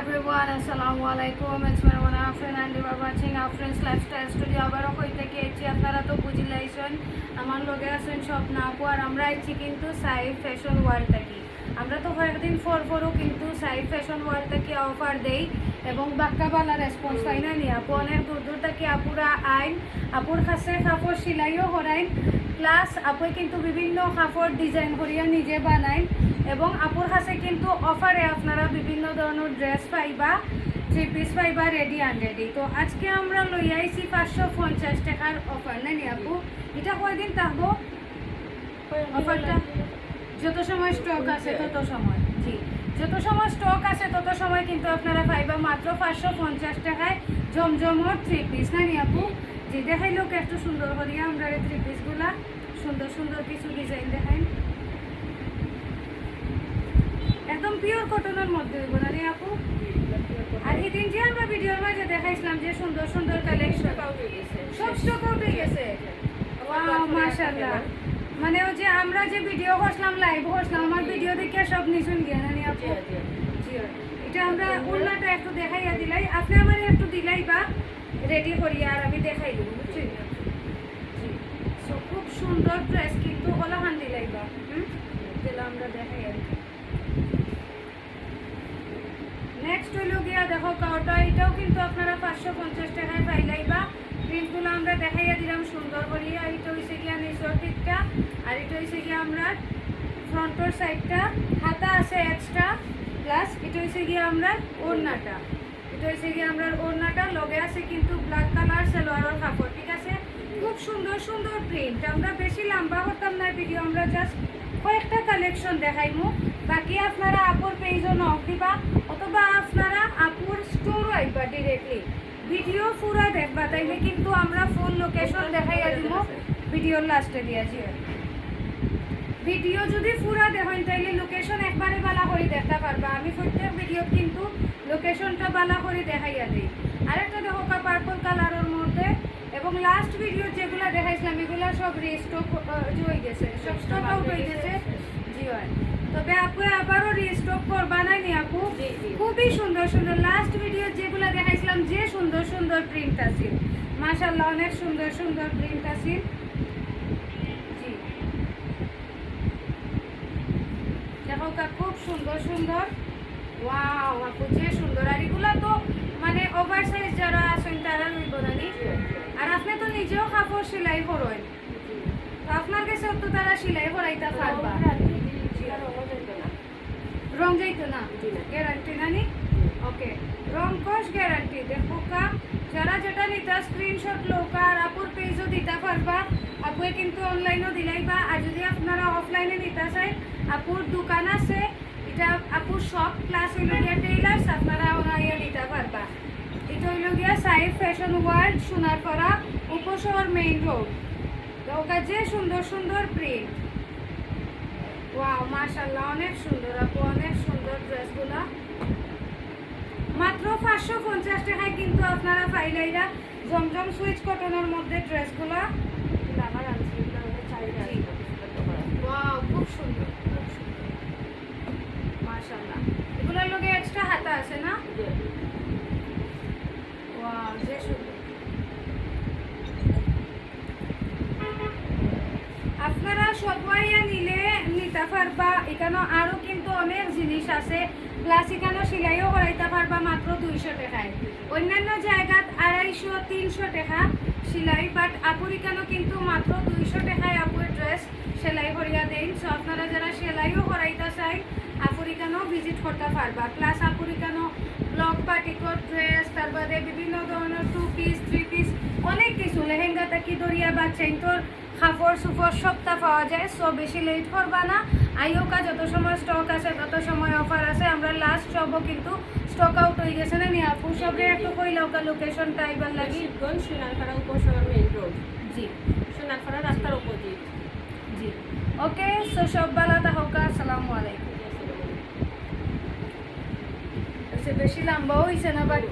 everyone, Assalamu alaikum. It's Marwan Afrin and you are watching Afrin's Lifestyle Studio. আবারও কই থেকে আপনারা তো বুঝিলাইছেন আমার লগে আছেন সব না আর আমরা আইছি কিন্তু সাইফ ফ্যাশন ওয়ার্ল্ড থেকে আমরা তো কয়েকদিন ফর ফরও কিন্তু সাইফ ফ্যাশন ওয়ার্ল্ড থেকে অফার দেই এবং বাক্কাবালা রেসপন্স পাই না নি আপু অনেক দূর দূর থেকে আপুরা আইন আপুর কাছে কাপড় সিলাইও করাইন প্লাস আপু কিন্তু বিভিন্ন কাপড় ডিজাইন করিয়া নিজে বানাইন এবং আপুর কাছে কিন্তু অফারে আপনারা বিভিন্ন ধরনের ড্রেস পাইবা থ্রি পিস পাইবা রেডি আনরেডি তো আজকে আমরা লই আইছি পাঁচশো পঞ্চাশ টাকার অফার নানি আপু? এটা কয়দিন থাকব? অফারটা? যত সময় স্টক আছে তত সময় জি। যত সময় স্টক আছে তত সময় কিন্তু আপনারা পাইবা মাত্র পাঁচশো পঞ্চাশ টাকায় জমজমর থ্রি পিস নানি আপু? জি দেখাই লোক একটু সুন্দর করিয়া আমরা এই থ্রি পিসগুলা সুন্দর সুন্দর কিছু ডিজাইন দেখাই। একদম পিওর কটনের মধ্যে হইব না রে আপু? আর এদিন যে আমরা ভিডিওর মাঝে দেখাইছিলাম যে সুন্দর সুন্দর কালেকশন সব স্টক আউট হয়ে গেছে। ওয়াও মাশাআল্লাহ। মানে ওই যে আমরা যে ভিডিও করছিলাম লাইভ করছিলাম আমার ভিডিও দেখে সব নিশুন গিয়া না আপু? জি এটা আমরা উল্লাটা একটু দেখাইয়া দিলাই। আপনি আমার একটু দিলাই বা রেডি করি আর আমি দেখাই দিব বুঝছেন? খুব সুন্দর ড্রেস কিন্তু ওলাহান দিলাই বা হুম দিলাম আমরা দেখাইয়া দিই নেক্সট হইল গিয়া দেখো কাওটা, এটাও কিন্তু আপনারা পাঁচশো পঞ্চাশ টাকায় পাইলাই বা? প্রিন্টগুলো আমরা দেখাইয়া দিলাম সুন্দর করিয়া এটা হয়েছে গিয়া নিচর দিকটা। আর এটা হয়েছে গিয়া আমরা ফ্রন্টর সাইডটা হাতা আছে এক্সট্রা প্লাস এটা হয়েছে গিয়া আমরা ওড়নাটা। এটা হয়েছে গিয়া আমরা ওড়নাটা, লগে আছে কিন্তু ব্ল্যাক কালার সালোয়ারের কাপড়, ঠিক আছে? খুব সুন্দর সুন্দর প্রিন্ট আমরা বেশি লম্বা করতাম না ভিডিও আমরা জাস্ট কয়েকটা কালেকশন দেখাইমু। বাকি আপনারা আপুর পেজও নক দিবা, অথবা আপনারা আপুর স্টোর আইবা ডিরেক্টলি ভিডিও পুরা দেখবা, তাইলে কিন্তু আমরা ফুল লোকেশন দেখাইয়া দিব ভিডিওর লাস্টে দিয়া জি ভিডিও যদি পুরা দেখেন তাইলে লোকেশন একবারে বালা করে দেখতে পারবা। আমি প্রত্যেক ভিডিও কিন্তু লোকেশনটা বালা করে দেখাইয়া দিই। আরেকটা দেখো পার্পল কালারের মধ্যে। এবং লাস্ট ভিডিও যেগুলো দেখাইছিলাম, এগুলো সব রিস্টক হয়ে গেছে, সব স্টক আউট হয়ে গেছে জি হয় তবে আপু আবারও রিস্টক করবা নাই নি আপু। খুবই সুন্দর সুন্দর। লাস্ট ভিডিও যেগুলো দেখাইছিলাম যে সুন্দর সুন্দর প্রিন্ট আছে। মাশাল্লাহ অনেক সুন্দর সুন্দর প্রিন্ট আছে। জি। দেখো খুব সুন্দর সুন্দর। ওয়াও আপু যে সুন্দর। আর এগুলা তো মানে ওভার সাইজ যারা আছেন তারা লইব জানি আর আপনি তো নিজেও কাপড় সেলাই করেন। তো আপনার কাছে তো তারা সেলাই করাইতে পারবা। ওকে রং কস গ্যারান্টি দেখো কা যারা যেটা নিতা স্ক্রিনশট লোকা আর আপুর পেজও দিতে পারবা আপুয়ে কিন্তু অনলাইনও দিলাইবা আর যদি আপনারা অফলাইনে নিতে চাই আপুর দোকান আছে এটা আপুর শপ প্লাস হইল টেইলার্স আপনারা ওনাইয়া নিতে পারবা এটা হইল গিয়া সাইফ ফ্যাশন ওয়ার্ল্ড সোনারপাড়া উপশহর মেইন রোড ওকা যে সুন্দর সুন্দর প্রিন্ট ওয়াও মাশাআল্লাহ অনেক সুন্দর আপু অনেক সুন্দর ড্রেসগুলা। মাত্র পাঁচশো পঞ্চাশ টাকায় কিন্তু আপনারা পাইলাইরা জমজম সুইচ কটনের মধ্যে ড্রেসগুলা খুব সুন্দর খুব এগুলোর লগে এক্সট্রা হাতা আছে না? ওয়াও যে সুন্দর। আপনারা সবাই নিলে নিতে পারবা এখানে আরও কিন্তু অনেক জিনিস আছে। প্লাস এখানে সেলাইও করাইতে পারবা মাত্র দুইশো টাকায়। অন্যান্য জায়গাত আড়াইশো, তিনশো টাকা সেলাই বাট আপুর এখানে কিন্তু মাত্র দুইশো টাকায় আপুর ড্রেস সেলাই করিয়া দেন। সো আপনারা যারা সেলাইও করাইতে চাই, আপুর এখানেও ভিজিট করতে পারবা। প্লাস আপুর এখানেও ব্লক পার্টিকট ড্রেস তারপরে বিভিন্ন ধরনের টু পিস থ্রি পিস অনেক কিছু। লেহেঙ্গা থাকি দরিয়া বা চেন্টোর কাপড় সুপড় সবটা পাওয়া যায় সো বেশি লেট করবা না। আইওকা যত সময় স্টক আছে তত সময় অফার আছে। আমরা লাস্ট সবও কিন্তু স্টক আউট হয়ে গেছে না নি আপু সবে একটু কইলাওকা লোকেশনটা আইবার লাগি। শিবগঞ্জ সোনারপাড়া উপশহর মেইন রোড জি। সোনারপাড়া রাস্তার অপোজিট জি। ওকে সো সব বালা তাহকা আসসালামু আলাইকুম। বেশি লম্বা হয়েছে না বাট